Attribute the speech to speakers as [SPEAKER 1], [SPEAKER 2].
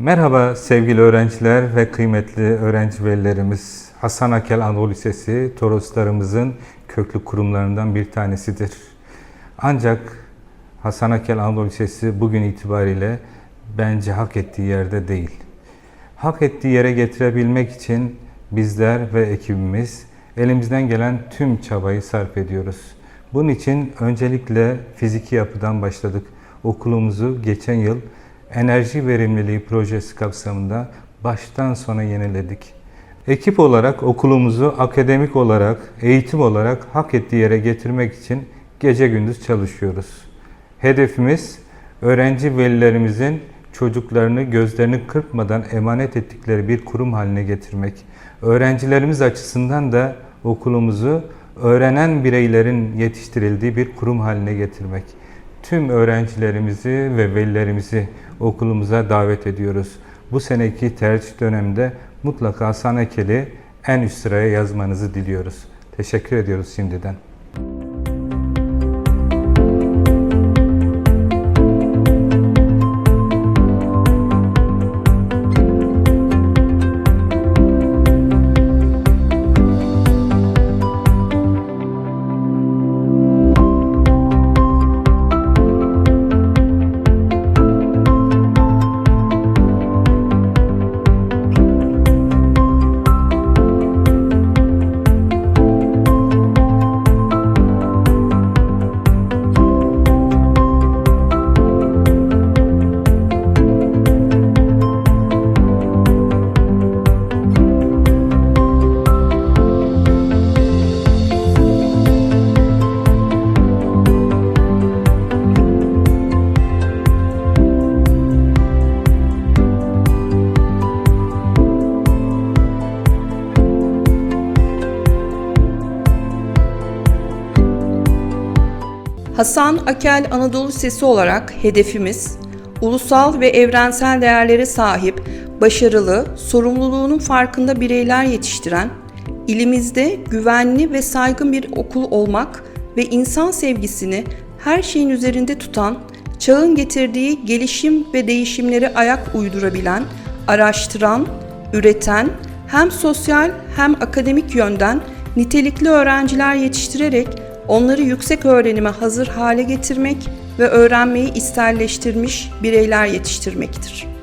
[SPEAKER 1] Merhaba sevgili öğrenciler ve kıymetli öğrenci velilerimiz. Hasan Akel Anadolu Lisesi Toroslarımızın köklü kurumlarından bir tanesidir. Ancak Hasan Akel Anadolu Lisesi bugün itibariyle bence hak ettiği yerde değil. Hak ettiği yere getirebilmek için bizler ve ekibimiz elimizden gelen tüm çabayı sarf ediyoruz. Bunun için öncelikle fiziki yapıdan başladık. Okulumuzu geçen yıl enerji verimliliği projesi kapsamında baştan sona yeniledik. Ekip olarak okulumuzu akademik olarak, eğitim olarak hak ettiği yere getirmek için gece gündüz çalışıyoruz. Hedefimiz öğrenci velilerimizin çocuklarını gözlerini kırpmadan emanet ettikleri bir kurum haline getirmek. Öğrencilerimiz açısından da okulumuzu öğrenen bireylerin yetiştirildiği bir kurum haline getirmek. Tüm öğrencilerimizi ve velilerimizi okulumuza davet ediyoruz. Bu seneki tercih döneminde mutlaka Hasan Ekel'i en üst sıraya yazmanızı diliyoruz. Teşekkür ediyoruz şimdiden.
[SPEAKER 2] Hasan Akel Anadolu Lisesi olarak hedefimiz, ulusal ve evrensel değerlere sahip, başarılı, sorumluluğunun farkında bireyler yetiştiren, ilimizde güvenli ve saygın bir okul olmak ve insan sevgisini her şeyin üzerinde tutan, çağın getirdiği gelişim ve değişimlere ayak uydurabilen, araştıran, üreten, hem sosyal hem akademik yönden nitelikli öğrenciler yetiştirerek onları yüksek öğrenime hazır hale getirmek ve öğrenmeyi isterleştirmiş bireyler yetiştirmektir.